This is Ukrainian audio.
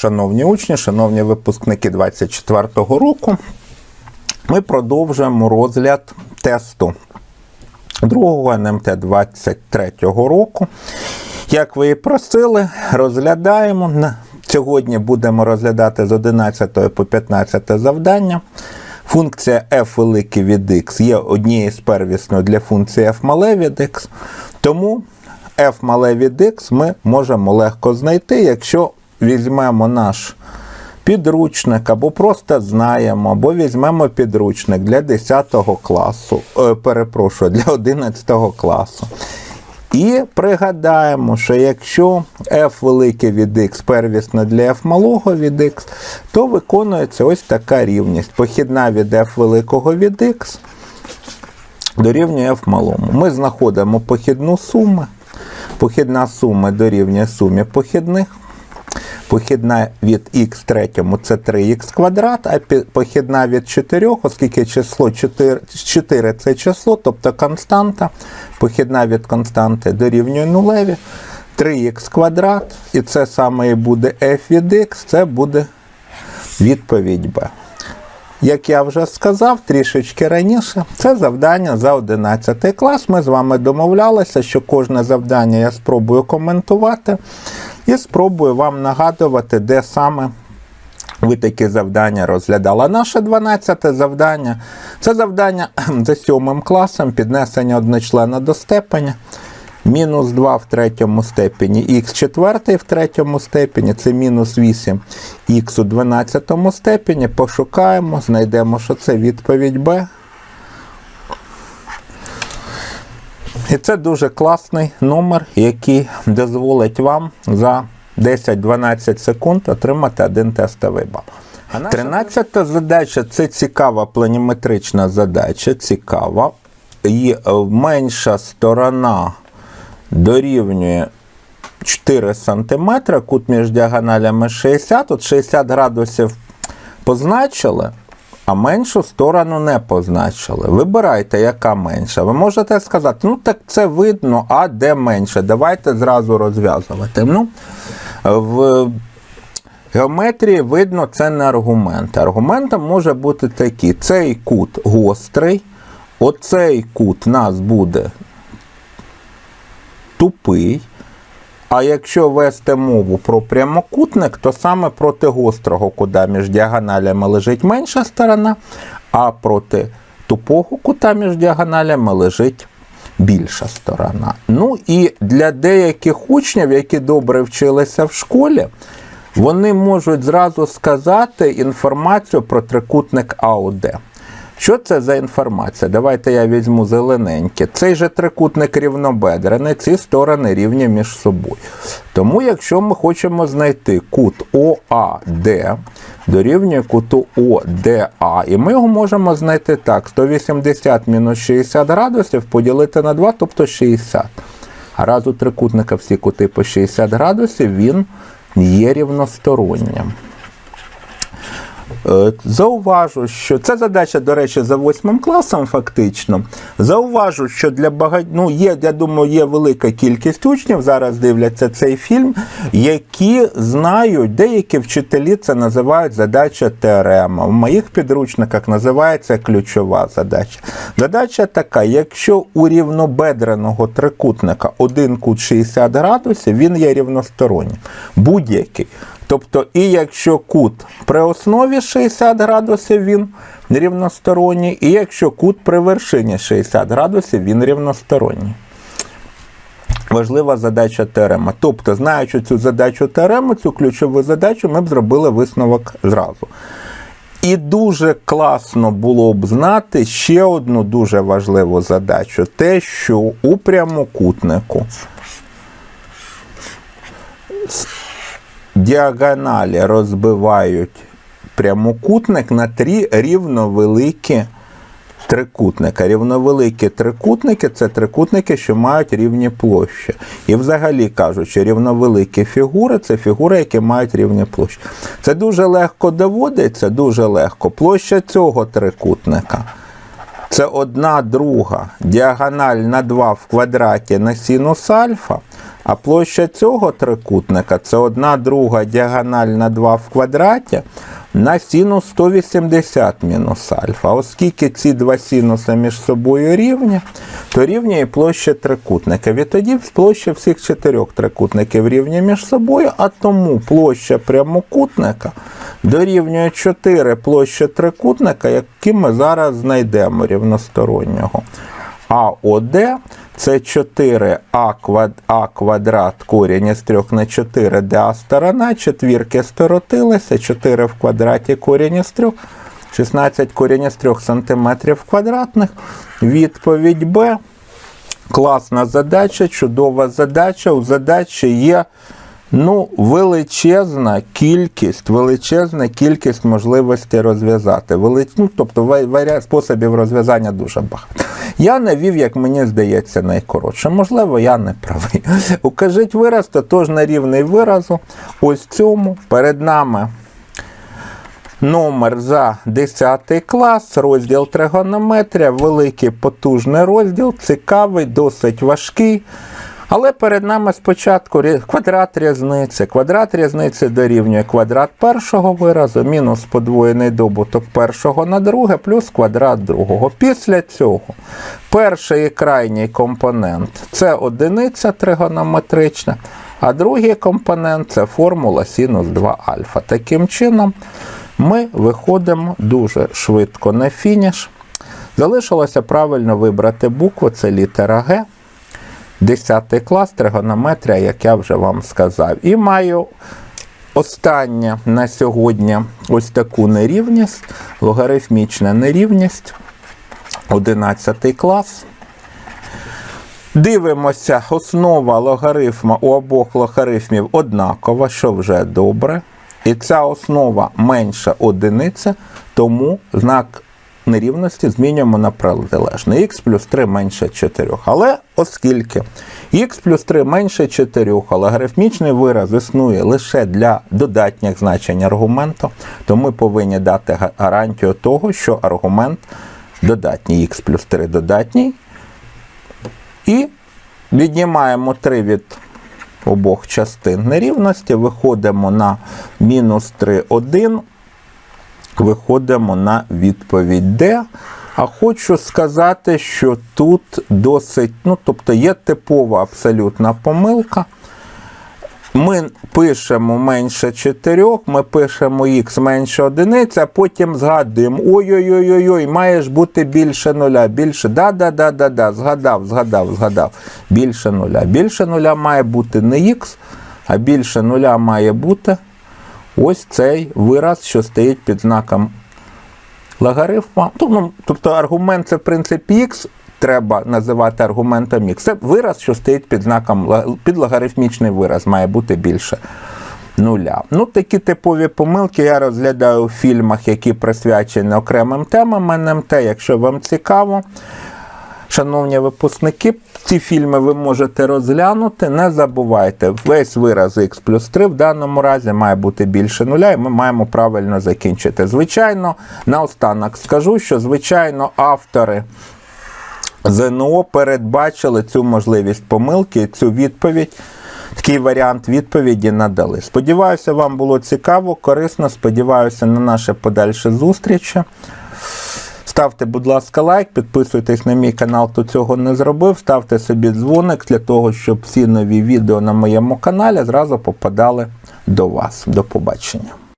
шановні учні, шановні випускники 24-го року, ми продовжуємо розгляд тесту другого НМТ 23-го року. Як ви і просили, розглядаємо. Сьогодні будемо розглядати з 11 по 15 завдання. Функція f великий від x є однією з первісною для функції f мале від x. Тому f мале від x ми можемо легко знайти, якщо візьмемо наш підручник, або просто знаємо, або візьмемо підручник для 10 класу, е, перепрошую, для 11 класу. І пригадаємо, що якщо f велике від x первісно для f малого від x, то виконується ось така рівність. Похідна від f великого від x дорівнює f малому. Ми знаходимо похідну суму. Похідна сума дорівнює сумі похідних. Похідна від х третьому це 3х квадрат, а похідна від 4, оскільки число 4, 4 це число, тобто константа, похідна від константи дорівнює нулеві, 3х квадрат, і це саме і буде f від x, це буде відповідь Б. Як я вже сказав трішечки раніше, це завдання за 11 клас. Ми з вами домовлялися, що кожне завдання я спробую коментувати і спробую вам нагадувати, де саме ви такі завдання розглядали. А Наше 12 завдання це завдання за 7 класом, піднесення одночлена до степеня. Мінус 2 в третьому степені, х четвертий в третьому степені, це мінус 8 х у 12 степені. Пошукаємо, знайдемо, що це відповідь Б. І це дуже класний номер, який дозволить вам за 10-12 секунд отримати один тестовий бал. 13 задача це цікава планіметрична задача, цікава. І е, менша сторона дорівнює 4 см, кут між діагоналями 60, от 60 градусів позначили, а меншу сторону не позначили. Вибирайте, яка менша. Ви можете сказати, ну так це видно, а де менше. Давайте зразу розв'язувати. Ну, в геометрії видно, це не аргумент. Аргументом може бути такий: цей кут гострий, оцей кут у нас буде тупий. А якщо вести мову про прямокутник, то саме проти гострого кута між діагоналями лежить менша сторона, а проти тупого кута між діагоналями лежить більша сторона. Ну і для деяких учнів, які добре вчилися в школі, вони можуть зразу сказати інформацію про трикутник АОД. Що це за інформація? Давайте я візьму зелененьке. Цей же трикутник рівнобедрений, ці сторони рівні між собою. Тому, якщо ми хочемо знайти кут ОАД, дорівнює куту ОДА, і ми його можемо знайти так: 180 мінус 60 градусів поділити на 2, тобто 60. А раз у трикутника всі кути по 60 градусів, він є рівностороннім. Е, Зауважу, що це задача, до речі, за восьмим класом, фактично. Зауважу, що для багать... ну, є, я думаю, є велика кількість учнів, зараз дивляться цей фільм, які знають, деякі вчителі це називають задача теорема. В моїх підручниках називається ключова задача. Задача така: якщо у рівнобедреного трикутника один кут 60 градусів, він є рівностороннім. Будь-який. Тобто, і якщо кут при основі 60 градусів, він рівносторонній, і якщо кут при вершині 60 градусів, він рівносторонній. Важлива задача теорема. Тобто, знаючи цю задачу теорему, цю ключову задачу, ми б зробили висновок зразу. І дуже класно було б знати ще одну дуже важливу задачу: те, що у прямокутнику діагоналі розбивають прямокутник на три рівновеликі трикутника. Рівновеликі трикутники це трикутники, що мають рівні площі. І взагалі кажучи, рівновеликі фігури це фігури, які мають рівні площі. Це дуже легко доводиться, дуже легко. Площа цього трикутника. Це одна друга діагональ на 2 в квадраті на синус альфа А площа цього трикутника це 1 друга діагональ на 2 в квадраті на синус 180 мінус альфа. Оскільки ці два синуси між собою рівні, то рівня і площа трикутника. Відтоді площа всіх чотирьох трикутників рівні між собою, а тому площа прямокутника дорівнює 4 площі трикутника, які ми зараз знайдемо рівностороннього. А ОД це 4а квад, а квадрат корінь із 3 на 4, де А сторона, четвірки сторотилися, 4 в квадраті корінь із 3, 16 корінь із 3 см квадратних. Відповідь Б. Класна задача, чудова задача. У задачі є ну, величезна кількість, величезна кількість можливостей розв'язати. Вели... Ну, тобто ва- варіа... способів розв'язання дуже багато. Я навів, як мені здається, найкоротше. Можливо, я не правий. Укажіть вираз, тотож на рівний виразу. Ось цьому перед нами Номер за 10 клас, розділ тригонометрія, великий потужний розділ, цікавий, досить важкий. Але перед нами спочатку квадрат різниці. Квадрат різниці дорівнює квадрат першого виразу, мінус подвоєний добуток першого на друге, плюс квадрат другого. Після цього перший і крайній компонент це одиниця тригонометрична, а другий компонент це формула синус 2 альфа. Таким чином, ми виходимо дуже швидко на фініш. Залишилося правильно вибрати букву, це літера Г. 10 клас тригонометрія, як я вже вам сказав. І маю останнє на сьогодні ось таку нерівність, логарифмічна нерівність. 11 клас. Дивимося, основа логарифма у обох логарифмів однакова, що вже добре. І ця основа менша одиниця, тому знак нерівності змінюємо на протилежний. х плюс 3 менше 4. Але оскільки х плюс 3 менше 4, а логарифмічний вираз існує лише для додатніх значень аргументу, то ми повинні дати гарантію того, що аргумент додатній х плюс 3 додатній. І віднімаємо 3 від обох частин нерівності, виходимо на мінус 3, 1, виходимо на відповідь Д. А хочу сказати, що тут досить, ну, тобто є типова абсолютна помилка. Ми пишемо менше 4, ми пишемо х менше 1, а потім згадуємо: ой-ой-ой, має ж бути більше нуля. Більше, да-да-да-да-да, згадав, згадав, згадав. Більше нуля. Більше нуля має бути не х, а більше нуля має бути ось цей вираз, що стоїть під знаком логарифма. Ну, ну, тобто аргумент це в принципі х, треба називати аргументом х. Це вираз, що стоїть під знаком під логарифмічний вираз, має бути більше нуля. Ну, такі типові помилки я розглядаю в фільмах, які присвячені окремим темам НМТ. Якщо вам цікаво, Шановні випускники, ці фільми ви можете розглянути. Не забувайте, весь вираз х плюс 3 в даному разі має бути більше нуля, і ми маємо правильно закінчити. Звичайно, наостанок скажу, що звичайно автори ЗНО передбачили цю можливість помилки, цю відповідь. Такий варіант відповіді надали. Сподіваюся, вам було цікаво, корисно. Сподіваюся на наше подальше зустрічі. Ставте, будь ласка, лайк, підписуйтесь на мій канал, хто цього не зробив. Ставте собі дзвоник для того, щоб всі нові відео на моєму каналі зразу попадали до вас. До побачення.